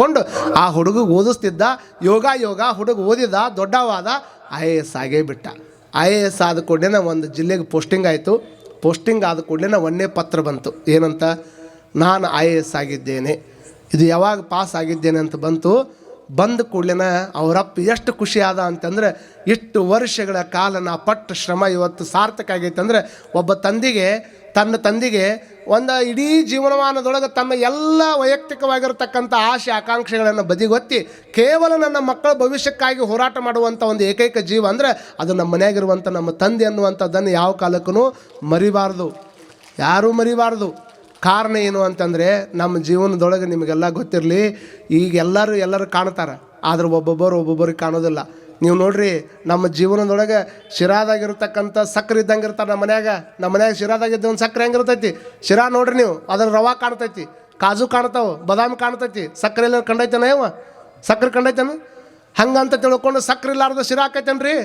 ಇಟ್ಕೊಂಡು ಆ ಹುಡುಗ ಓದಿಸ್ತಿದ್ದ, ಯೋಗ ಯೋಗ, ಹುಡುಗ ಓದಿದ, ದೊಡ್ಡವಾದ ಐ ಎ ಎಸ್ ಆಗೇ ಬಿಟ್ಟ. ಐ ಎ ಎಸ್ ಆದ ಕೂಡಲೇ ಒಂದು ಜಿಲ್ಲೆಗೆ ಪೋಸ್ಟಿಂಗ್ ಆಯಿತು. ಪೋಸ್ಟಿಂಗ್ ಆದ ಕೂಡಲೇ ಒಂದೇ ಪತ್ರ ಬಂತು. ಏನಂತ? ನಾನು ಐ ಎ ಎಸ್ ಆಗಿದ್ದೇನೆ. ಇದು ಯಾವಾಗ ಪಾಸ್ ಆಗಿದ್ದೇನೆ ಅಂತ ಬಂತು. ಬಂದ ಕೂಡಲೇ ಅವರಪ್ಪ ಎಷ್ಟು ಖುಷಿ ಆದ ಅಂತಂದ್ರೆ, ಇಷ್ಟು ವರ್ಷಗಳ ಕಾಲ ನಾ ಪಟ್ಟ ಶ್ರಮ ಇವತ್ತು ಸಾರ್ಥಕ ಆಗೈತೆ ಅಂದರೆ, ಒಬ್ಬ ತಂದಿಗೆ, ತನ್ನ ತಂದೆಗೆ ಒಂದು ಇಡೀ ಜೀವನಮಾನದೊಳಗೆ ತನ್ನ ಎಲ್ಲ ವೈಯಕ್ತಿಕವಾಗಿರತಕ್ಕಂಥ ಆಸೆ ಆಕಾಂಕ್ಷೆಗಳನ್ನು ಬದಿಗೊತ್ತಿ ಕೇವಲ ನನ್ನ ಮಕ್ಕಳ ಭವಿಷ್ಯಕ್ಕಾಗಿ ಹೋರಾಟ ಮಾಡುವಂಥ ಒಂದು ಏಕೈಕ ಜೀವ ಅಂದರೆ ಅದು ನಮ್ಮ ಮನೆಯಾಗಿರುವಂಥ ನಮ್ಮ ತಂದೆ ಅನ್ನುವಂಥದ್ದನ್ನು ಯಾವ ಕಾಲಕ್ಕೂ ಮರಿಬಾರ್ದು. ಯಾರೂ ಮರಿಬಾರ್ದು. ಕಾರಣ ಏನು ಅಂತಂದರೆ ನಮ್ಮ ಜೀವನದೊಳಗೆ ನಿಮಗೆಲ್ಲ ಗೊತ್ತಿರಲಿ, ಈಗ ಎಲ್ಲರೂ ಎಲ್ಲರೂ ಕಾಣ್ತಾರೆ, ಆದ್ರೆ ಒಬ್ಬೊಬ್ಬರು ಒಬ್ಬೊಬ್ಬರಿಗೆ ಕಾಣೋದಿಲ್ಲ. ನೀವು ನೋಡ್ರಿ ನಮ್ಮ ಜೀವನದೊಳಗೆ ಶಿರಾದಾಗಿರ್ತಕ್ಕಂಥ ಸಕ್ಕರೆ ಇದ್ದಂಗೆ ಇರ್ತಾರೆ ನಮ್ಮ ಮನ್ಯಾಗ. ನಮ್ಮ ಮನ್ಯಾಗ ಶಿರಾದಾಗಿದ್ದ ಒಂದು ಸಕ್ಕರೆ ಹೆಂಗಿರ್ತೈತಿ ಶಿರಾ ನೋಡ್ರಿ ನೀವು ಅದ್ರ ರವಾ ಕಾಣ್ತೈತಿ, ಕಾಜು ಕಾಣ್ತಾವೆ, ಬಾದಾಮಿ ಕಾಣ್ತೈತಿ ಸಕ್ಕರೆ ಎಲ್ಲ ಕಂಡೈತೇನ ಇವ ಸಕ್ಕರೆ ಕಂಡೈತೇನು? ಹಂಗಂತ ತಿಳ್ಕೊಂಡು ಸಕ್ಕರೆ ಇಲ್ಲಾರ್ದ ಶಿರಾ ಆಕೈತೇನ್ರಿ?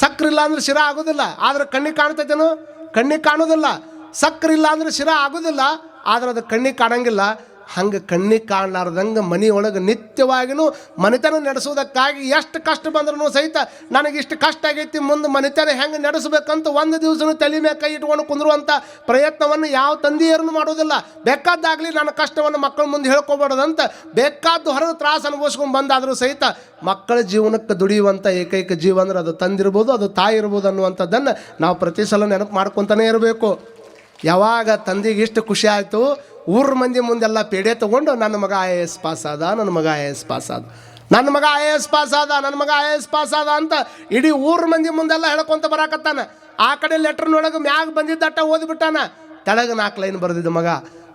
ಸಕ್ಕರೆ ಇಲ್ಲ ಅಂದ್ರೆ ಶಿರಾ ಆಗೋದಿಲ್ಲ, ಆದ್ರೆ ಕಣ್ಣಿಗೆ ಕಾಣ್ತೈತೇನು? ಕಣ್ಣಿಗೆ ಕಾಣೋದಿಲ್ಲ. ಸಕ್ಕರೆ ಇಲ್ಲ ಅಂದ್ರೆ ಶಿರಾ ಆಗೋದಿಲ್ಲ, ಆದ್ರೆ ಅದು ಕಣ್ಣಿಗೆ ಕಾಣಂಗಿಲ್ಲ. ಹಂಗೆ ಕಣ್ಣಿಗೆ ಕಾಣಲಾರ್ದಂಗೆ ಮನೆಯೊಳಗೆ ನಿತ್ಯವಾಗಿಯೂ ಮನೆತನ ನಡೆಸೋದಕ್ಕಾಗಿ ಎಷ್ಟು ಕಷ್ಟ ಬಂದ್ರೂ ಸಹಿತ ನನಗೆ ಇಷ್ಟು ಕಷ್ಟ ಆಗೈತಿ, ಮುಂದೆ ಮನೆತನ ಹೆಂಗೆ ನಡೆಸಬೇಕಂತ ಒಂದು ದಿವಸನೂ ತಲೆ ಮೇಲೆ ಕೈ ಇಟ್ಕೊಂಡು ಕುಂದ್ರುವಂಥ ಪ್ರಯತ್ನವನ್ನು ಯಾವ ತಂದೆಯರನ್ನು ಮಾಡೋದಿಲ್ಲ. ಬೇಕಾದಾಗಲಿ ನನ್ನ ಕಷ್ಟವನ್ನು ಮಕ್ಕಳ ಮುಂದೆ ಹೇಳ್ಕೊಬಾರ್ದಂತ ಬೇಕಾದ್ದು ಹೊರಗೆ ತ್ರಾಸ ಅನುಭವಿಸ್ಕೊಂಡು ಬಂದಾದರೂ ಸಹಿತ ಮಕ್ಕಳ ಜೀವನಕ್ಕೆ ದುಡಿಯುವಂಥ ಏಕೈಕ ಜೀವ ಅಂದ್ರೆ ಅದು ತಂದಿರ್ಬೋದು, ಅದು ತಾಯಿ ಇರ್ಬೋದು ಅನ್ನುವಂಥದ್ದನ್ನು ನಾವು ಪ್ರತಿ ಸಲ ನೆನಪು ಮಾಡ್ಕೊತಾನೆ ಇರಬೇಕು. ಯಾವಾಗ ತಂದೆಗೆ ಇಷ್ಟು ಖುಷಿ ಆಯಿತು ಊರ ಮಂದಿ ಮುಂದೆಲ್ಲ ಪೇಡೆ ತೊಗೊಂಡು, ನನ್ನ ಮಗ ಐ ಎ ಎಸ್ ಪಾಸ್ ಆದ, ನನ್ನ ಮಗ ಐ ಎ ಎಸ್ ಪಾಸ್ ಆದ. ನನ್ನ ಮಗ ಐ ಎ ಎಸ್ ಪಾಸ್ ಆದ, ನನ್ನ ಮಗ ಐ ಎ ಎಸ್ ಪಾಸ್ ಆದ, ಅಂತ ಇಡೀ ಊರ ಮಂದಿ ಮುಂದೆಲ್ಲ ಹೇಳ್ಕೊಂತ ಬರಾಕತ್ತಾನ. ಆ ಕಡೆ ಲೆಟ್ರ್ನೊಳಗೆ ಮ್ಯಾಗ ಬಂದಿದ್ದಟ್ಟ ಓದ್ಬಿಟ್ಟಾನ. ತೆಳಗೆ ನಾಲ್ಕು ಲೈನ್ ಬರೆದಿದ್ದ ಮಗ.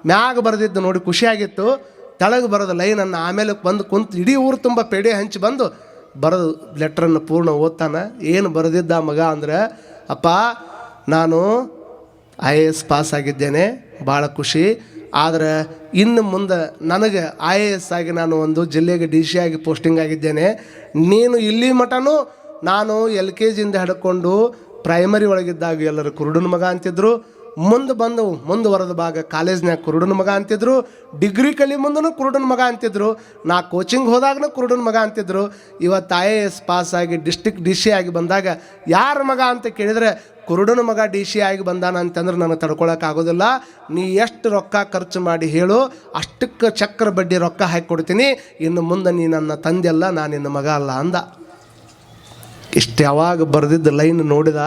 ಮ್ಯಾಗ ಬರೆದಿದ್ದು ನೋಡಿ ಖುಷಿಯಾಗಿತ್ತು. ತೆಳಗೆ ಬರೋದು ಲೈನನ್ನು ಆಮೇಲೆ ಬಂದು ಕುಂತು ಇಡೀ ಊರು ತುಂಬ ಪೇಡೆ ಹಂಚಿ ಬಂದು ಬರೆದು ಲೆಟ್ರನ್ನು ಪೂರ್ಣ ಓದ್ತಾನೆ. ಏನು ಬರೆದಿದ್ದ ಮಗ ಅಂದ್ರೆ, ಅಪ್ಪ, ನಾನು ಐ ಎ ಎಸ್ ಪಾಸ್ ಆಗಿದ್ದೇನೆ. ಭಾಳ ಖುಷಿ. ಆದರೆ ಇನ್ನು ಮುಂದೆ ನನಗೆ ಐ ಎ ಎಸ್ ಆಗಿ ನಾನು ಒಂದು ಜಿಲ್ಲೆಗೆ ಡಿ ಸಿ ಆಗಿ ಪೋಸ್ಟಿಂಗ್ ಆಗಿದ್ದೇನೆ. ನೀನು ಇಲ್ಲಿ ಮಟನೂ, ನಾನು ಎಲ್ ಕೆ ಜಿಯಿಂದ ಹಿಡ್ಕೊಂಡು ಪ್ರೈಮರಿ ಒಳಗಿದ್ದಾಗ ಎಲ್ಲರೂ ಕುರುಡನ ಮಗ ಅಂತಿದ್ರು. ಮುಂದೆ ಬಂದವು. ಮುಂದುವರೆದ ಭಾಗ ಕಾಲೇಜ್ನಾಗ ಕುರುಡನ ಮಗ ಅಂತಿದ್ರು, ಡಿಗ್ರಿ ಕಲಿ ಮುಂದೂ ಕುರುಡನ ಮಗ ಅಂತಿದ್ರು, ನಾ ಕೋಚಿಂಗ್ ಹೋದಾಗನು ಕುರುಡನ ಮಗ ಅಂತಿದ್ರು. ಇವತ್ತು ಐ ಎ ಎಸ್ ಪಾಸ್ ಆಗಿ ಡಿಸ್ಟಿಕ್ ಡಿ ಸಿ ಆಗಿ ಬಂದಾಗ ಯಾರ ಮಗ ಅಂತ ಕೇಳಿದರೆ, ಕುರುಡನ ಮಗ ಡಿ ಸಿ ಆಗಿ ಬಂದಾನ ಅಂತಂದ್ರೆ ನನಗೆ ತಡ್ಕೊಳಕ್ಕೆ ಆಗೋದಿಲ್ಲ. ನೀ ಎಷ್ಟು ರೊಕ್ಕ ಖರ್ಚು ಮಾಡಿ ಹೇಳು, ಅಷ್ಟಕ್ಕೆ ಚಕ್ರ ಬಡ್ಡಿ ರೊಕ್ಕ ಹಾಕಿ ಕೊಡ್ತೀನಿ. ಇನ್ನು ಮುಂದೆ ನೀ ನನ್ನ ತಂದೆಲ್ಲ ನಾನು ನಿನ್ನ ಮಗ ಅಲ್ಲ ಅಂದ. ಇಷ್ಟು ಯಾವಾಗ ಬರೆದಿದ್ದ ಲೈನ್ ನೋಡಿದ?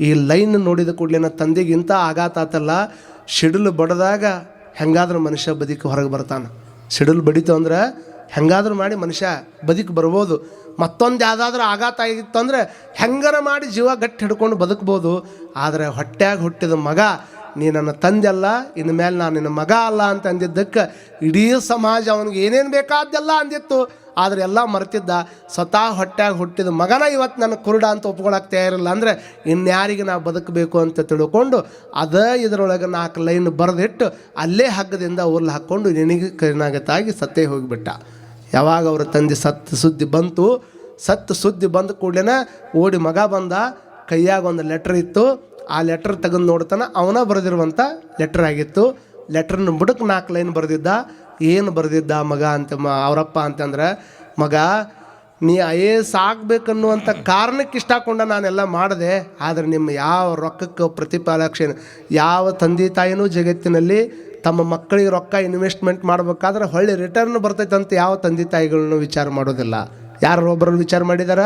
ಈ ಲೈನ್ ನೋಡಿದ ಕೂಡಲೇ ತಂದೆಗೆ ಇಂಥ ಆಘಾತ ಆತಲ್ಲ ಸಿಡಿಲು ಬಡದಾಗ ಹೆಂಗಾದ್ರೂ ಮನುಷ್ಯ ಬದುಕಿ ಹೊರಗೆ ಬರ್ತಾನೆ. ಸಿಡಿಲು ಬಡಿತು ಅಂದ್ರೆ ಹೆಂಗಾದ್ರೂ ಮಾಡಿ ಮನುಷ್ಯ ಬದುಕಿ ಬರ್ಬೋದು. ಮತ್ತೊಂದು ಯಾವುದಾದ್ರೂ ಆಘಾತ ಆಗಿತ್ತು ಅಂದರೆ ಹೆಂಗಾರ ಮಾಡಿ ಜೀವ ಗಟ್ಟಿ ಹಿಡ್ಕೊಂಡು ಬದುಕ್ಬೋದು. ಆದರೆ ಹೊಟ್ಟೆಯಾಗಿ ಹುಟ್ಟಿದ ಮಗ ನೀ ನನ್ನ ತಂದೆ ಅಲ್ಲ, ಇನ್ನು ಮೇಲೆ ನಾನು ನಿನ್ನ ಮಗ ಅಲ್ಲ ಅಂತ ಅಂದಿದ್ದಕ್ಕೆ ಇಡೀ ಸಮಾಜ ಅವನಿಗೆ ಏನೇನು ಬೇಕಾದ್ದೆಲ್ಲ ಅಂದಿತ್ತು. ಆದರೆ ಎಲ್ಲ ಮರ್ತಿದ್ದ. ಸ್ವತಃ ಹೊಟ್ಟೆಗೆ ಹುಟ್ಟಿದ ಮಗನ ಇವತ್ತು ನನ್ನ ಕುರುಡ ಅಂತ ಒಪ್ಕೊಳಕ್ಕೆ ತಯಾರಿಲ್ಲ ಅಂದರೆ ಇನ್ಯಾರಿಗೆ ನಾವು ಬದುಕಬೇಕು ಅಂತ ತಿಳ್ಕೊಂಡು ಅದೇ ಇದರೊಳಗೆ ನಾಲ್ಕು ಲೈನ್ ಬರೆದಿಟ್ಟು ಅಲ್ಲೇ ಹಗ್ಗದಿಂದ ಊರ್ಲು ಹಾಕ್ಕೊಂಡು ನಿನಗೆ ಕರಿನಾಗತ್ತಾಗಿ ಸತ್ತೇ ಹೋಗಿಬಿಟ್ಟ. ಯಾವಾಗ ಅವರ ತಂದೆ ಸತ್ತು ಸುದ್ದಿ ಬಂತು ಸತ್ತು ಸುದ್ದಿ ಬಂದ ಕೂಡಲೇ ಓಡಿ ಮಗ ಬಂದ, ಕೈಯಾಗ ಒಂದು ಲೆಟ್ರ್ ಇತ್ತು. ಆ ಲೆಟ್ರ್ ತೆಗೆದು ನೋಡ್ತಾನೆ ಅವನ ಬರೆದಿರುವಂಥ ಲೆಟ್ರ್ ಆಗಿತ್ತು. ಲೆಟ್ರನ್ನ ಬುಡಕ್ಕೆ ನಾಲ್ಕು ಲೈನ್ ಬರೆದಿದ್ದ. ಏನು ಬರೆದಿದ್ದ ಮಗ ಅಂತ ಮ ಅವರಪ್ಪ ಅಂತಂದ್ರೆ, ಮಗ, ನೀ ಐ ಎ ಎಸ್ ಆಗಬೇಕನ್ನುವಂಥ ಕಾರಣಕ್ಕೆ ಇಷ್ಟಕೊಂಡ ನಾನೆಲ್ಲ ಮಾಡಿದೆ. ಆದರೆ ನಿಮ್ಮ ಯಾವ ರೊಕ್ಕಕ್ಕೆ ಪ್ರತಿಫಲಾಕ್ಷೆ ಯಾವ ತಂದೆ ತಾಯಿನೂ ಜಗತ್ತಿನಲ್ಲಿ ತಮ್ಮ ಮಕ್ಕಳಿಗೆ ರೊಕ್ಕ ಇನ್ವೆಸ್ಟ್ಮೆಂಟ್ ಮಾಡ್ಬೇಕಾದ್ರೆ ಹೊಳ್ಳಿ ರಿಟರ್ನ್ ಬರ್ತೈತೆ ಅಂತ ಯಾವ ತಂದೆ ತಾಯಿಗಳನ್ನು ವಿಚಾರ ಮಾಡೋದಿಲ್ಲ. ಯಾರೊಬ್ಬರನ್ನು ವಿಚಾರ ಮಾಡಿದಾರ?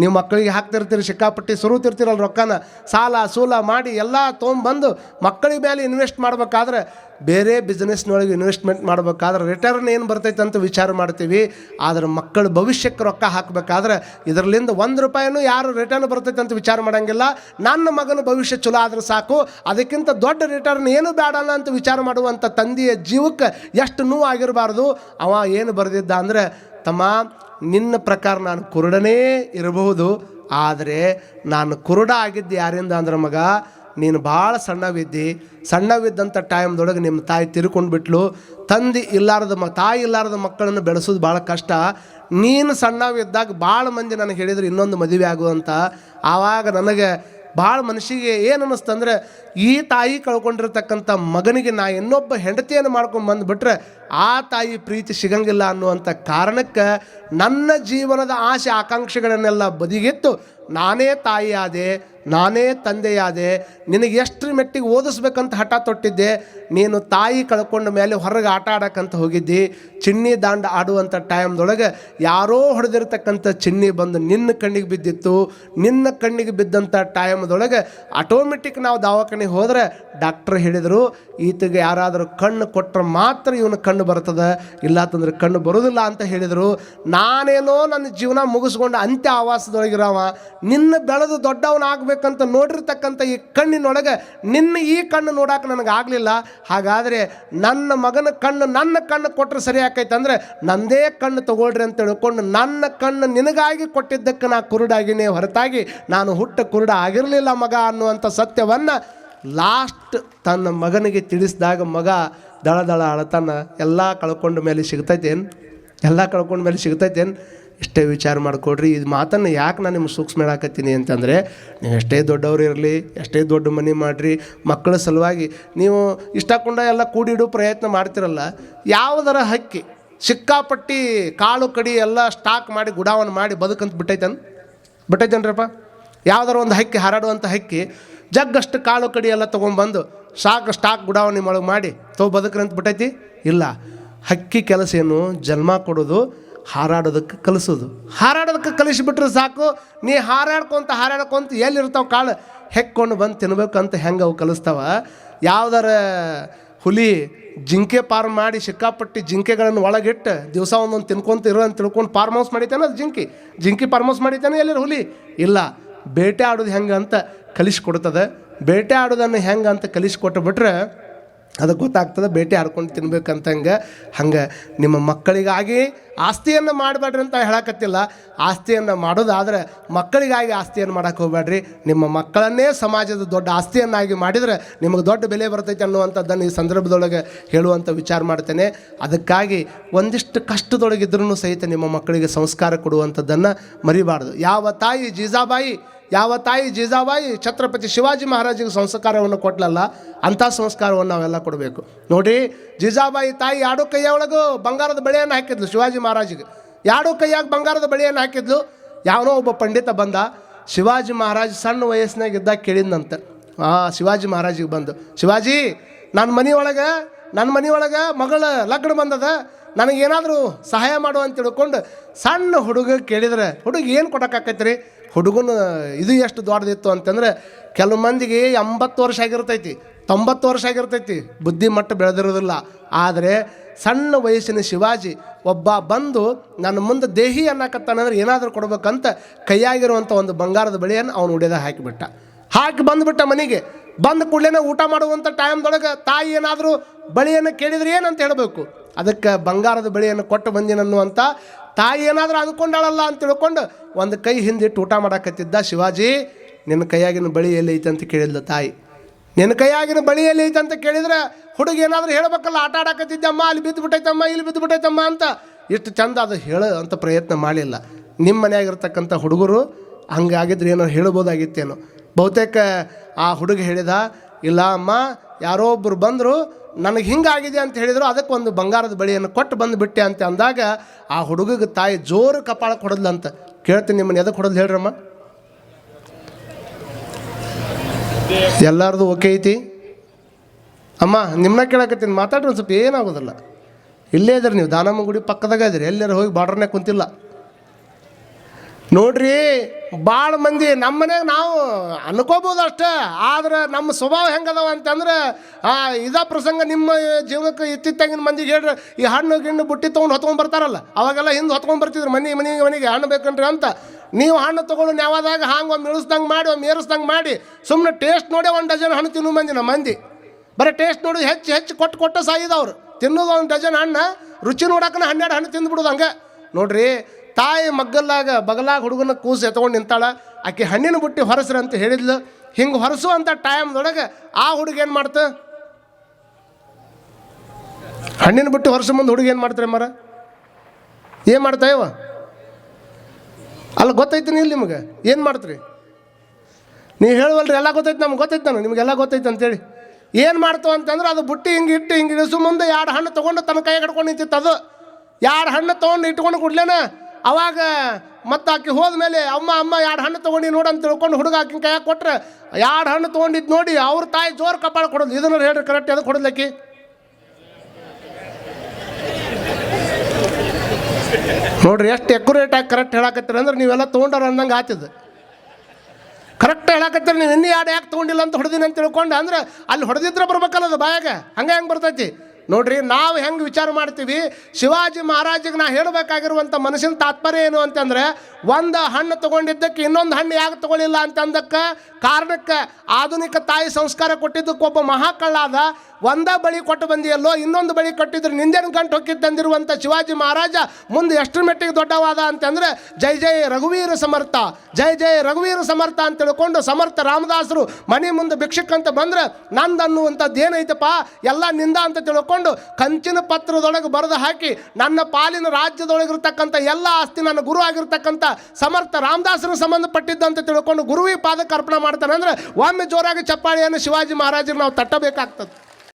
ನೀವು ಮಕ್ಕಳಿಗೆ ಹಾಕ್ತಿರ್ತೀರಿ, ಸಿಕ್ಕಾಪಟ್ಟಿ ಸುರುತಿರ್ತೀರಲ್ಲ ರೊಕ್ಕನ. ಸಾಲ ಸೂಲ ಮಾಡಿ ಎಲ್ಲ ತೊಗೊಂಬಂದು ಮಕ್ಕಳಿಗೆ ಮೇಲೆ ಇನ್ವೆಸ್ಟ್ ಮಾಡ್ಬೇಕಾದ್ರೆ ಬೇರೆ ಬಿಸ್ನೆಸ್ನೊಳಗೆ ಇನ್ವೆಸ್ಟ್ಮೆಂಟ್ ಮಾಡ್ಬೇಕಾದ್ರೆ ರಿಟರ್ನ್ ಏನು ಬರ್ತೈತೆ ಅಂತ ವಿಚಾರ ಮಾಡ್ತೀವಿ. ಆದರೆ ಮಕ್ಕಳ ಭವಿಷ್ಯಕ್ಕೆ ರೊಕ್ಕ ಹಾಕಬೇಕಾದ್ರೆ ಇದರಲ್ಲಿಂದ ಒಂದು ರೂಪಾಯಿನೂ ಯಾರು ರಿಟರ್ನ್ ಬರ್ತೈತೆ ಅಂತ ವಿಚಾರ ಮಾಡೋಂಗಿಲ್ಲ. ನನ್ನ ಮಗನ ಭವಿಷ್ಯ ಚಲೋ ಆದ್ರೆ ಸಾಕು. ಅದಕ್ಕಿಂತ ದೊಡ್ಡ ರಿಟರ್ನ್ ಏನು ಬೇಡಲ್ಲ ಅಂತ ವಿಚಾರ ಮಾಡುವಂಥ ತಂದೆಯ ಜೀವಕ್ಕೆ ಎಷ್ಟು ನೋವು ಆಗಿರಬಾರ್ದು. ಅವ ಏನು ಬರೆದಿದ್ದ ಅಂದರೆ, ತಮ್ಮ ನಿನ್ನ ಪ್ರಕಾರ ನಾನು ಕುರುಡನೇ ಇರಬಹುದು, ಆದರೆ ನಾನು ಕುರುಡ ಆಗಿದ್ದು ಯಾರಿಂದ ಅಂದ್ರೆ ಮಗ, ನೀನು ಭಾಳ ಸಣ್ಣವಿದ್ದಿ. ಸಣ್ಣವಿದ್ದಂಥ ಟೈಮ್ದೊಳಗೆ ನಿಮ್ಮ ತಾಯಿ ತಿರ್ಕೊಂಡು ಬಿಟ್ಲು. ತಂದೆ ಇಲ್ಲಾರದ ಮ, ತಾಯಿ ಇಲ್ಲಾರದ ಮಕ್ಕಳನ್ನು ಬೆಳೆಸೋದು ಭಾಳ ಕಷ್ಟ. ನೀನು ಸಣ್ಣವಿದ್ದಾಗ ಭಾಳ ಮಂದಿ ನನಗೆ ಹೇಳಿದ್ರು ಇನ್ನೊಂದು ಮದುವೆ ಆಗುವಂತ ಆವಾಗ ನನಗೆ ಭಾಳ ಮನಸ್ಸಿಗೆ ಏನು ಅನ್ನಿಸ್ತಂದ್ರೆ ಈ ತಾಯಿ ಕಳ್ಕೊಂಡಿರ್ತಕ್ಕಂಥ ಮಗನಿಗೆ ನಾ ಇನ್ನೊಬ್ಬ ಹೆಂಡತಿಯನ್ನು ಮಾಡ್ಕೊಂಡು ಬಂದುಬಿಟ್ರೆ ಆ ತಾಯಿ ಪ್ರೀತಿ ಸಿಗಂಗಿಲ್ಲ ಅನ್ನುವಂಥ ಕಾರಣಕ್ಕೆ ನನ್ನ ಜೀವನದ ಆಸೆ ಆಕಾಂಕ್ಷೆಗಳನ್ನೆಲ್ಲ ಬದಿಗೆತ್ತು ನಾನೇ ತಾಯಿಯಾದೆ, ನಾನೇ ತಂದೆಯಾದೆ, ನಿನಗೆ ಎಷ್ಟರ ಮೆಟ್ಟಿಗೆ ಓದಿಸ್ಬೇಕಂತ ಹಠ ತೊಟ್ಟಿದ್ದೆ, ನೀನು ತಾಯಿ ಕಳ್ಕೊಂಡ ಮೇಲೆ ಹೊರಗೆ ಆಟ ಆಡೋಕ್ಕಂತ ಹೋಗಿದ್ದಿ, ಚಿನ್ನಿ ದಾಂಡ ಆಡುವಂಥ ಟೈಮ್ದೊಳಗೆ ಯಾರೋ ಹೊಡೆದಿರ್ತಕ್ಕಂಥ ಚಿನ್ನಿ ಬಂದು ನಿನ್ನ ಕಣ್ಣಿಗೆ ಬಿದ್ದಿತ್ತು, ನಿನ್ನ ಕಣ್ಣಿಗೆ ಬಿದ್ದಂಥ ಟೈಮ್ದೊಳಗೆ ಆಟೋಮೆಟಿಕ್ ನಾವು ದವಾಖಾನೆಗೆ ಹೋದರೆ ಡಾಕ್ಟ್ರ್ ಹೇಳಿದರು, ಈತಗೆ ಯಾರಾದರೂ ಕಣ್ಣು ಕೊಟ್ಟರೆ ಮಾತ್ರ ಇವನು ಕಣ್ಣು ಬರ್ತದೆ ಇಲ್ಲ ಅಂತಂದ್ರೆ ಕಣ್ಣು ಬರೋದಿಲ್ಲ ಅಂತ ಹೇಳಿದರು. ನಾನೇನೋ ನನ್ನ ಜೀವನ ಮುಗಿಸ್ಕೊಂಡು ಅಂತ್ಯ ಆವಾಸದೊಳಗಿರವ. ನಿನ್ನ ಬೆಳೆದು ದೊಡ್ಡವನಾಗಬೇಕಂತ ನೋಡಿರ್ತಕ್ಕಂಥ ಈ ಕಣ್ಣಿನೊಳಗೆ ನಿನ್ನ ಈ ಕಣ್ಣು ನೋಡಕ್ಕೆ ನನಗೆ ಆಗಲಿಲ್ಲ ಹಾಗಾದರೆ ನನ್ನ ಮಗನ ಕಣ್ಣು ನನ್ನ ಕಣ್ಣು ಕೊಟ್ಟರೆ ಸರಿ ಆಕೈತೆ ಅಂದರೆ ನಂದೇ ಕಣ್ಣು ತಗೊಳ್ರಿ ಅಂತ ತಿಳ್ಕೊಂಡು ನನ್ನ ಕಣ್ಣು ನಿನಗಾಗಿ ಕೊಟ್ಟಿದ್ದಕ್ಕೆ ನಾ ಕುರುಡಾಗಿನೇ ಹೊರತಾಗಿ ನಾನು ಹುಟ್ಟ ಕುರುಡ ಆಗಿರಲಿಲ್ಲ ಮಗ ಅನ್ನುವಂಥ ಸತ್ಯವನ್ನು ಲಾಸ್ಟ್ ತನ್ನ ಮಗನಿಗೆ ತಿಳಿಸಿದಾಗ ಮಗ ದಳ ದಳ ಅಳತನ ಎಲ್ಲ ಕಳ್ಕೊಂಡ ಮೇಲೆ ಸಿಗ್ತೈತೇನು ಎಲ್ಲ ಕಳ್ಕೊಂಡ ಮೇಲೆ ಸಿಗ್ತೈತೇನು ಇಷ್ಟೇ ವಿಚಾರ ಮಾಡಿಕೊಡ್ರಿ. ಇದು ಮಾತನ್ನು ಯಾಕೆ ನಾನು ನಿಮ್ಗೆ ಸೂಕ್ಷ್ಮ ಹೇಳಾಕತ್ತೀನಿ ಅಂತಂದರೆ, ನೀವು ಎಷ್ಟೇ ದೊಡ್ಡವ್ರು ಇರಲಿ, ಎಷ್ಟೇ ದೊಡ್ಡ ಮನೆ ಮಾಡಿರಿ ಮಕ್ಕಳ ಸಲುವಾಗಿ ನೀವು ಇಷ್ಟಕೊಂಡ ಎಲ್ಲ ಕೂಡಿಡೋ ಪ್ರಯತ್ನ ಮಾಡ್ತಿರಲ್ಲ, ಯಾವುದರ ಹಕ್ಕಿ? ಸಿಕ್ಕಾಪಟ್ಟಿ ಕಾಳು ಕಡಿ ಎಲ್ಲ ಸ್ಟಾಕ್ ಮಾಡಿ ಗುಡಾವನ್ ಮಾಡಿ ಬದುಕಂತ ಬಿಟ್ಟೈತನ್? ಬಿಟ್ಟೈತೇನ್ರಪ್ಪ? ಯಾವ್ದಾರ ಒಂದು ಹಕ್ಕಿ ಹಾರಾಡುವಂಥ ಹಕ್ಕಿ ಜಗ್ಗಷ್ಟು ಕಾಳು ಕಡಿ ಎಲ್ಲ ತೊಗೊಂಬಂದು ಸಾಕು ಸ್ಟಾಕ್ ಗುಡಾವಣೆ ಒಳಗೆ ಮಾಡಿ ಬದುಕ್ರಿ ಅಂತ ಬಿಟ್ಟೈತಿ? ಇಲ್ಲ. ಹಕ್ಕಿ ಕೆಲಸ ಏನು? ಜನ್ಮ ಕೊಡೋದು, ಹಾರಾಡೋದಕ್ಕೆ ಕಲಿಸೋದು. ಹಾರಾಡೋದಕ್ಕೆ ಕಲಿಸಿಬಿಟ್ರೆ ಸಾಕು. ನೀ ಹಾರಾಡ್ಕೊಂತ ಹಾರಾಡ್ಕೊಂತ ಎಲ್ಲಿರ್ತಾವೆ ಕಾಳು? ಹೆಕ್ಕೊಂಡು ಬಂದು ತಿನ್ಬೇಕಂತ ಹೆಂಗೆ ಅವು ಕಲಿಸ್ತಾವ? ಯಾವ್ದಾರ ಹುಲಿ ಜಿಂಕೆ ಪಾರ್ಮ್ ಮಾಡಿ ಸಿಕ್ಕಾಪಟ್ಟಿ ಜಿಂಕೆಗಳನ್ನು ಒಳಗಿಟ್ಟು ದಿವಸ ಒಂದೊಂದು ತಿನ್ಕೊಂತ ಇರೋ ಅಂತ ತಿಳ್ಕೊಂಡು ಫಾರ್ಮ್ ಹೌಸ್ ಮಾಡಿತಾನೆ ಅದು ಜಿಂಕಿ? ಜಿಂಕಿ ಫಾರ್ಮ್ ಹೌಸ್ ಮಾಡಿತಾನೆ ಎಲ್ಲಿರೋ ಹುಲಿ? ಇಲ್ಲ. ಬೇಟೆ ಆಡೋದು ಹೆಂಗೆ ಅಂತ ಕಲಿಸ್ಕೊಡ್ತದೆ. ಬೇಟೆ ಆಡೋದನ್ನು ಹೆಂಗೆ ಅಂತ ಕಲಿಸ್ಕೊಟ್ಟು ಬಿಟ್ರೆ ಅದಕ್ಕೆ ಗೊತ್ತಾಗ್ತದೆ ಬೇಟೆ ಆಡ್ಕೊಂಡು ತಿನ್ಬೇಕಂತ ಹಂಗೆ. ನಿಮ್ಮ ಮಕ್ಕಳಿಗಾಗಿ ಆಸ್ತಿಯನ್ನು ಮಾಡಬೇಡ್ರಿ ಅಂತ ಹೇಳಕತ್ತಿಲ್ಲ. ಆಸ್ತಿಯನ್ನು ಮಾಡೋದಾದ್ರೆ ಮಕ್ಕಳಿಗಾಗಿ ಆಸ್ತಿಯನ್ನು ಮಾಡಕ್ಕೆ ಹೋಗ್ಬೇಡ್ರಿ. ನಿಮ್ಮ ಮಕ್ಕಳನ್ನೇ ಸಮಾಜದ ದೊಡ್ಡ ಆಸ್ತಿಯನ್ನಾಗಿ ಮಾಡಿದರೆ ನಿಮಗೆ ದೊಡ್ಡ ಬೆಲೆ ಬರ್ತೈತೆ ಅನ್ನುವಂಥದ್ದನ್ನು ಈ ಸಂದರ್ಭದೊಳಗೆ ಹೇಳುವಂಥ ವಿಚಾರ ಮಾಡ್ತೇನೆ. ಅದಕ್ಕಾಗಿ ಒಂದಿಷ್ಟು ಕಷ್ಟದೊಳಗಿದ್ರೂ ಸಹಿತ ನಿಮ್ಮ ಮಕ್ಕಳಿಗೆ ಸಂಸ್ಕಾರ ಕೊಡುವಂಥದ್ದನ್ನು ಮರಿಬಾರ್ದು. ಯಾವ ತಾಯಿ ಜೀಜಾಬಾಯಿ ಯಾವ ತಾಯಿ ಜೀಜಾಬಾಯಿ ಛತ್ರಪತಿ ಶಿವಾಜಿ ಮಹಾರಾಜಿಗೆ ಸಂಸ್ಕಾರವನ್ನು ಕೊಟ್ಲಲ್ಲ, ಅಂಥ ಸಂಸ್ಕಾರವನ್ನು ನಾವೆಲ್ಲ ಕೊಡಬೇಕು. ನೋಡಿ, ಜೀಜಾಬಾಯಿ ತಾಯಿ ಯಾಡು ಕೈಯ ಒಳಗೂ ಬಂಗಾರದ ಬಳೆಯನ್ನು ಹಾಕಿದ್ಲು ಶಿವಾಜಿ ಮಹಾರಾಜಿಗೆ. ಯಾಡು ಕೈಯಾಗ ಬಂಗಾರದ ಬಳೆಯನ್ನು ಹಾಕಿದ್ಲು, ಯಾವನೋ ಒಬ್ಬ ಪಂಡಿತ ಬಂದ, ಶಿವಾಜಿ ಮಹಾರಾಜ್ ಸಣ್ಣ ವಯಸ್ಸಿನಾಗ ಇದ್ದಾಗ ಆ, ಶಿವಾಜಿ ಮಹಾರಾಜಿಗೆ ಬಂದು, ಶಿವಾಜಿ ನನ್ನ ಮನೆ ಒಳಗೆ ನನ್ನ ಮನೆ ಒಳಗೆ ಮಗಳ ಲಗ್ನ ಬಂದದ ನನಗೇನಾದರೂ ಸಹಾಯ ಮಾಡು ಅಂತ ತಿಳ್ಕೊಂಡು ಸಣ್ಣ ಹುಡುಗ ಕೇಳಿದರೆ, ಹುಡುಗ ಏನು ಕೊಡೋಕ್ಕಾಕೈತೆ ರೀ ಹುಡುಗನ ಇದು ಎಷ್ಟು ದೊಡ್ಡದಿತ್ತು ಅಂತಂದ್ರೆ ಕೆಲವು ಮಂದಿಗೆ ಎಂಬತ್ತು ವರ್ಷ ಆಗಿರ್ತೈತಿ, ತೊಂಬತ್ತು ವರ್ಷ ಆಗಿರ್ತೈತಿ, ಬುದ್ಧಿ ಮಟ್ಟ ಬೆಳೆದಿರೋದಿಲ್ಲ. ಆದರೆ ಸಣ್ಣ ವಯಸ್ಸಿನ ಶಿವಾಜಿ ಒಬ್ಬ ಬಂದು ನನ್ನ ಮುಂದೆ ದೇಹಿ ಅನ್ನಕತ್ತಾನಂದ್ರೆ ಏನಾದರೂ ಕೊಡ್ಬೇಕಂತ ಕೈಯಾಗಿರುವಂಥ ಒಂದು ಬಂಗಾರದ ಬಳಿಯನ್ನು ಅವನು ಉಡಿದ ಹಾಕಿಬಿಟ್ಟ. ಹಾಕಿ ಬಂದುಬಿಟ್ಟ ಮನೆಗೆ. ಬಂದ ಕೂಡಲೇ ಊಟ ಮಾಡುವಂಥ ಟೈಮ್ದೊಳಗೆ ತಾಯಿ ಏನಾದರೂ ಬಳಿಯನ್ನು ಕೇಳಿದ್ರೆ ಏನಂತ ಹೇಳಬೇಕು? ಅದಕ್ಕೆ ಬಂಗಾರದ ಬೆಳೆಯನ್ನು ಕೊಟ್ಟು ಬಂದಿನನ್ನುವಂಥ ತಾಯಿ ಏನಾದರೂ ಅಂದ್ಕೊಂಡಾಳಲ್ಲ ಅಂತ ತಿಳ್ಕೊಂಡು ಒಂದು ಕೈ ಹಿಂದಿಟ್ಟು ಊಟ ಮಾಡಕತ್ತಿದ್ದ ಶಿವಾಜಿ, ನಿನ್ನ ಕೈಯಾಗಿನ ಬಳಿ ಎಲ್ಲಿ ಐತೆ ಅಂತ ಕೇಳಿದ್ಲು ತಾಯಿ. ನಿನ್ನ ಕೈಯಾಗಿನ ಬಳಿ ಐತೆ ಅಂತ ಕೇಳಿದ್ರೆ ಹುಡುಗ ಏನಾದರೂ ಹೇಳ್ಬೇಕಲ್ಲ, ಆಟ ಆಡಕತ್ತಿದ್ದಮ್ಮ, ಅಲ್ಲಿ ಬಿದ್ದು ಬಿಟ್ಟೈತಮ್ಮ ಇಲ್ಲಿ ಬಿದ್ದು ಬಿಟ್ಟೈತಮ್ಮ ಅಂತ. ಇಷ್ಟು ಚಂದ ಅದು ಹೇಳೋ ಅಂತ ಪ್ರಯತ್ನ ಮಾಡಲಿಲ್ಲ. ನಿಮ್ಮ ಮನೆಯಾಗಿರ್ತಕ್ಕಂಥ ಹುಡುಗರು ಹಂಗಾಗಿದ್ರೆ ಏನೋ ಹೇಳ್ಬೋದಾಗಿತ್ತೇನೋ. ಬಹುತೇಕ ಆ ಹುಡುಗ ಹೇಳಿದ, ಇಲ್ಲ ಅಮ್ಮ ಯಾರೋ ಒಬ್ಬರು ಬಂದರು, ನನಗೆ ಹಿಂಗಾಗಿದೆ ಅಂತ ಹೇಳಿದರು, ಅದಕ್ಕೆ ಒಂದು ಬಂಗಾರದ ಬಳಿಯನ್ನು ಕೊಟ್ಟು ಬಂದುಬಿಟ್ಟೆ ಅಂತ ಅಂದಾಗ, ಆ ಹುಡುಗಗೆ ತಾಯಿ ಜೋರು ಕಪಾಳಕ್ಕೆ ಹೊಡೆದ್ಲಂತ ಕೇಳ್ತೀನಿ ನಿಮ್ಮನ್ನು ಎದಕ್ಕೆ ಕೊಡೋದು ಹೇಳ್ರಮ್ಮ. ಎಲ್ಲರದು ಓಕೆ ಐತಿ? ಅಮ್ಮ ನಿಮ್ಮನ್ನ ಕೇಳಕತ್ತೀನಿ, ಮಾತಾಡ್ರಿ ಒಂದು ಸ್ವಲ್ಪ ಏನಾಗೋದಿಲ್ಲ. ಇಲ್ಲೇ ಇದ್ರಿ ನೀವು ದಾನಮ್ಮ ಗುಡಿ ಪಕ್ಕದಾಗ ಇದ್ರಿ ಎಲ್ಲರೂ ಹೋಗಿ ಬಾರ್ಡ್ರನ್ಯಾಗ ಕುಂತಿಲ್ಲ. ನೋಡ್ರಿ ಭಾಳ ಮಂದಿ ನಮ್ಮ ನಾವು ಅನ್ಕೋಬೋದು ಅಷ್ಟೇ. ಆದ್ರೆ ನಮ್ಮ ಸ್ವಭಾವ ಹೆಂಗದವ ಅಂತಂದ್ರೆ ಇದ ಪ್ರಸಂಗ ನಿಮ್ಮ ಜೀವನಕ್ಕೆ ಇತ್ತಿತ್ತಂಗಿನ ಮಂದಿಗೆ ಹೇಳ್ರಿ, ಈ ಹಣ್ಣು ಗಿಣ್ಣು ಬುಟ್ಟಿ ತೊಗೊಂಡು ಹೊತ್ಕೊಂಡ್ ಬರ್ತಾರಲ್ಲ, ಅವಾಗೆಲ್ಲ ಹಿಂದೆ ಹೊತ್ಕೊಂಡ್ ಬರ್ತಿದ್ರು, ಮನೆ ಮನೆಗೆ ಮನೆಗೆ ಹಣ್ಣು ಬೇಕನ್ರಿ ಅಂತ. ನೀವು ಹಣ್ಣು ತೊಗೊಂಡು ನ್ಯಾವದಾಗ ಹಾಂಗೆ ಒಮ್ಮೆ ಇಳಿಸ್ದಂಗೆ ಮಾಡಿ ಒಮ್ಮೆ ಏರಿಸ್ದಂಗೆ ಮಾಡಿ ಸುಮ್ಮನೆ ಟೇಸ್ಟ್ ನೋಡಿ ಒಂದು ಡಜನ್ ಹಣ್ಣು ತಿನ್ನು ಮಂದಿ ನಮ್ಮ ಮಂದಿ. ಬರೀ ಟೇಸ್ಟ್ ನೋಡಿ ಹೆಚ್ಚು ಹೆಚ್ಚು ಕೊಟ್ಟು ಕೊಟ್ಟು ಸಾಯಿದವ್ರು. ತಿನ್ನೋದು ಒಂದು ಡಜನ್ ಹಣ್ಣು, ರುಚಿ ನೋಡಕ್ಕನ ಹನ್ನೆರಡು ಹಣ್ಣು ತಿಂದ್ಬಿಡೋದು ಹಂಗೆ. ನೋಡ್ರಿ ತಾಯಿ ಮಗ್ಗಲ್ಲಾಗ ಬಗಲಾಗ ಹುಡುಗನ ಕೂಸು ಎತ್ಕೊಂಡು ನಿಂತಾಳೆ. ಆಕೆ ಹಣ್ಣಿನ ಬುಟ್ಟಿ ಹೊರಸ್ರ ಅಂತ ಹೇಳಿದ್ಲು. ಹಿಂಗೆ ಹೊರಸುವಂಥ ಟೈಮ್ದೊಳಗೆ ಆ ಹುಡುಗ ಏನು ಮಾಡ್ತ? ಹಣ್ಣಿನ ಬುಟ್ಟಿ ಹೊರಸ ಮುಂದೆ ಹುಡುಗ ಏನು ಮಾಡ್ತಾರೆ ಮರ ಏನು ಮಾಡ್ತಾ ಇವ? ಅಲ್ಲ ಗೊತ್ತೈತಿ ನೀವು ನಿಮಗೆ? ಏನು ಮಾಡ್ತೀರಿ? ನೀವು ಹೇಳುವಲ್ರಿ, ಎಲ್ಲ ಗೊತ್ತೈತೆ ನಮ್ಗೆ ಗೊತ್ತೈತೆ ನಾನು ನಿಮಗೆಲ್ಲ ಗೊತ್ತೈತೆ ಅಂತೇಳಿ. ಏನು ಮಾಡ್ತಾವ ಅಂತಂದ್ರೆ ಅದು ಬುಟ್ಟಿ ಹಿಂಗೆ ಇಟ್ಟು ಹಿಂಗೆ ಇಳಿಸು ಮುಂದೆ ಎರಡು ಹಣ್ಣು ತೊಗೊಂಡು ತನ್ನ ಕೈ ಕಟ್ಕೊಂಡು ನಿಂತಿತ್ತು ಅದು. ಎರಡು ಹಣ್ಣು ತೊಗೊಂಡು ಇಟ್ಕೊಂಡು ಕೊಡ್ಲೇನ? ಅವಾಗ ಮತ್ತು ಆಕೆ ಹೋದ್ಮೇಲೆ ಅಮ್ಮ ಅಮ್ಮ ಎರಡು ಹಣ್ಣು ತೊಗೊಂಡು ನೋಡು ಅಂತ ತಿಳ್ಕೊಂಡು ಹುಡುಗ ಆಕಿನ ಕೈಯಾಗ ಕೊಟ್ರೆ ಎರಡು ಹಣ್ಣು ತೊಗೊಂಡಿದ್ದು ನೋಡಿ ಅವ್ರ ತಾಯಿ ಜೋರು ಕಪಾಳ ಕೊಡೋದು. ಇದನ್ನ ಹೇಳಿ ಕರೆಕ್ಟ್ ಅದಕ್ಕೆ ಕೊಡೋದಕ್ಕೆ? ನೋಡ್ರಿ ಎಷ್ಟು ಎಕ್ಯುರೇಟಾಗಿ ಕರೆಕ್ಟ್ ಹೇಳಕತ್ತೀರ ಅಂದ್ರೆ ನೀವೆಲ್ಲ ತೊಗೊಂಡಾರ ಅಂದಂಗೆ ಆತಿದ್ದು. ಕರೆಕ್ಟ್ ಹೇಳಕತ್ತೀರಿ, ನೀವು ಇನ್ನೂ ಯಾರು ಯಾಕೆ ತೊಗೊಂಡಿಲ್ಲ ಅಂತ ಹೊಡೆದಿನಿ ಅಂತ ತಿಳ್ಕೊಂಡು ಅಂದ್ರೆ ಅಲ್ಲಿ ಹೊಡೆದಿದ್ರೆ ಬರ್ಬೇಕಲ್ಲ ಅದು ಬಾಯಾಗ. ಹಂಗೆ ಹೆಂಗೆ ಬರ್ತೈತಿ? ನೋಡ್ರಿ, ನಾವು ಹೆಂಗೆ ವಿಚಾರ ಮಾಡ್ತೀವಿ? ಶಿವಾಜಿ ಮಹಾರಾಜಿಗೆ ನಾ ಹೇಳಬೇಕಾಗಿರುವಂಥ ಮನಸ್ಸಿನ ತಾತ್ಪರ್ಯ ಏನು ಅಂತಂದ್ರೆ, ಒಂದು ಹಣ್ಣು ತಗೊಂಡಿದ್ದಕ್ಕೆ ಇನ್ನೊಂದು ಹಣ್ಣು ಯಾಕೆ ತಗೊಳ್ಳಿಲ್ಲ ಅಂತಂದಕ್ಕೆ ಕಾರಣಕ್ಕೆ ಆಧುನಿಕ ತಾಯಿ ಸಂಸ್ಕಾರ ಕೊಟ್ಟಿದ್ದಕ್ಕೆ ಒಬ್ಬ ಮಹಾಕಳ್ಳ ಅದ ಒಂದ ಬಳಿ ಕೊಟ್ಟು ಬಂದಿಯಲ್ಲೋ, ಇನ್ನೊಂದು ಬಳಿ ಕೊಟ್ಟಿದ್ರೆ ನಿಂದೇನು ಗಂಟು ಹೊಕ್ಕಿದ್ದಂದಿರುವಂಥ ಶಿವಾಜಿ ಮಹಾರಾಜ ಮುಂದೆ ಎಷ್ಟರ ಮಟ್ಟಿಗೆ ದೊಡ್ಡವಾದ ಅಂತಂದ್ರೆ, ಜೈ ಜೈ ರಘುವೀರ ಸಮರ್ಥ, ಜೈ ಜೈ ರಘುವೀರ ಸಮರ್ಥ ಅಂತ ತಿಳ್ಕೊಂಡು ಸಮರ್ಥ ರಾಮದಾಸರು ಮನೆ ಮುಂದೆ ಭಿಕ್ಷಕ್ಕಂತ ಬಂದ್ರೆ ನಂದು ಅನ್ನುವಂಥದ್ದು ಏನೈತಪ್ಪ ಎಲ್ಲ ನಿಂದ ಅಂತ ತಿಳ್ಕೊಂಡು ಕಂಚಿನ ಪತ್ರದೊಳಗೆ ಬರೆದು ಹಾಕಿ ನನ್ನ ಪಾಲಿನ ರಾಜ್ಯದೊಳಗಿರ್ತಕ್ಕಂಥ ಎಲ್ಲ ಆಸ್ತಿ ನನ್ನ ಗುರು ಆಗಿರ್ತಕ್ಕಂಥ ಸಮರ್ಥ ರಾಮದಾಸನ ಸಂಬಂಧಪಟ್ಟಿದ್ದಂತ ತಿಳ್ಕೊಂಡು ಗುರುವಿ ಪಾದಕ್ಕೆ ಅರ್ಪಣೆ ಮಾಡ್ತಾನೆ ಅಂದರೆ ಒಮ್ಮೆ ಜೋರಾಗಿ ಚಪ್ಪಾಳಿಯನ್ನು ಶಿವಾಜಿ ಮಹಾರಾಜರು ನಾವು ತಟ್ಟಬೇಕಾಗ್ತದೆ.